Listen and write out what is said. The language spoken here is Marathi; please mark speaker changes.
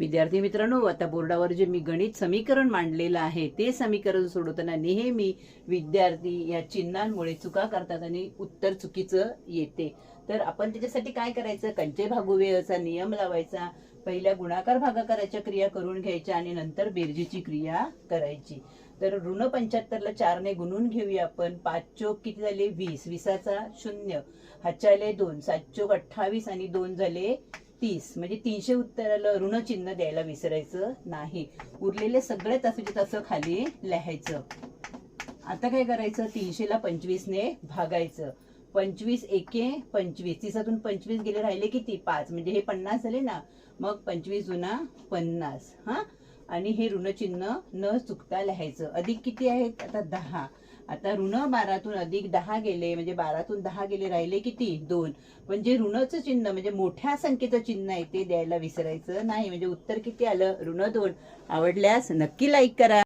Speaker 1: विद्यार्थी मित्रांनो आता बोर्डावर जे मी गणित समीकरण मांडलेलं आहे ते समीकरण सोडवताना नेहमी विद्यार्थी या चिन्हांमुळे चुका करतात आणि उत्तर चुकीचं येते. तर आपण त्याच्यासाठी काय करायचं? कंचे भागुवेचा नियम लावायचा पहिल्या गुणाकार भागाकाराच्या क्रिया करून घ्यायच्या आणि नंतर बेरजेची क्रिया करायची. तर ऋण पंच्याहत्तरला चारने गुणून घेऊया आपण. पाच चोक किती झाले? वीस. विसाचा शून्य. हाच्याले दोन. सात चोक अठ्ठावीस आणि दोन झाले तीस म्हणजे तीनशे उत्तराला ऋण चिन्ह द्यायला विसरायचं नाही. उरलेले सगळे तसंचे तसं खाली लिहायचं. आता काय करायचं? तीनशेला पंचवीसने भागायचं. पंचवीस एके पंचवीस. तिसातून पंचवीस गेले राहिले किती? पाच. म्हणजे हे पन्नास झाले ना? मग पंचवीस जुना पन्नास. हा? आणि हे ऋणचिन्ह न चुकता लिहायचं. अधिक किती आहेत? आता दहा. आता ऋण बारातून अधिक दहा गेले म्हणजे बारातून दहा गेले राहिले किती? दोन. म्हणजे ऋणचं चिन्ह म्हणजे मोठ्या संख्येचं चिन्ह आहे ते द्यायला विसरायचं नाही. म्हणजे उत्तर किती आलं? ऋण दोन. आवडल्यास नक्की लाईक करा.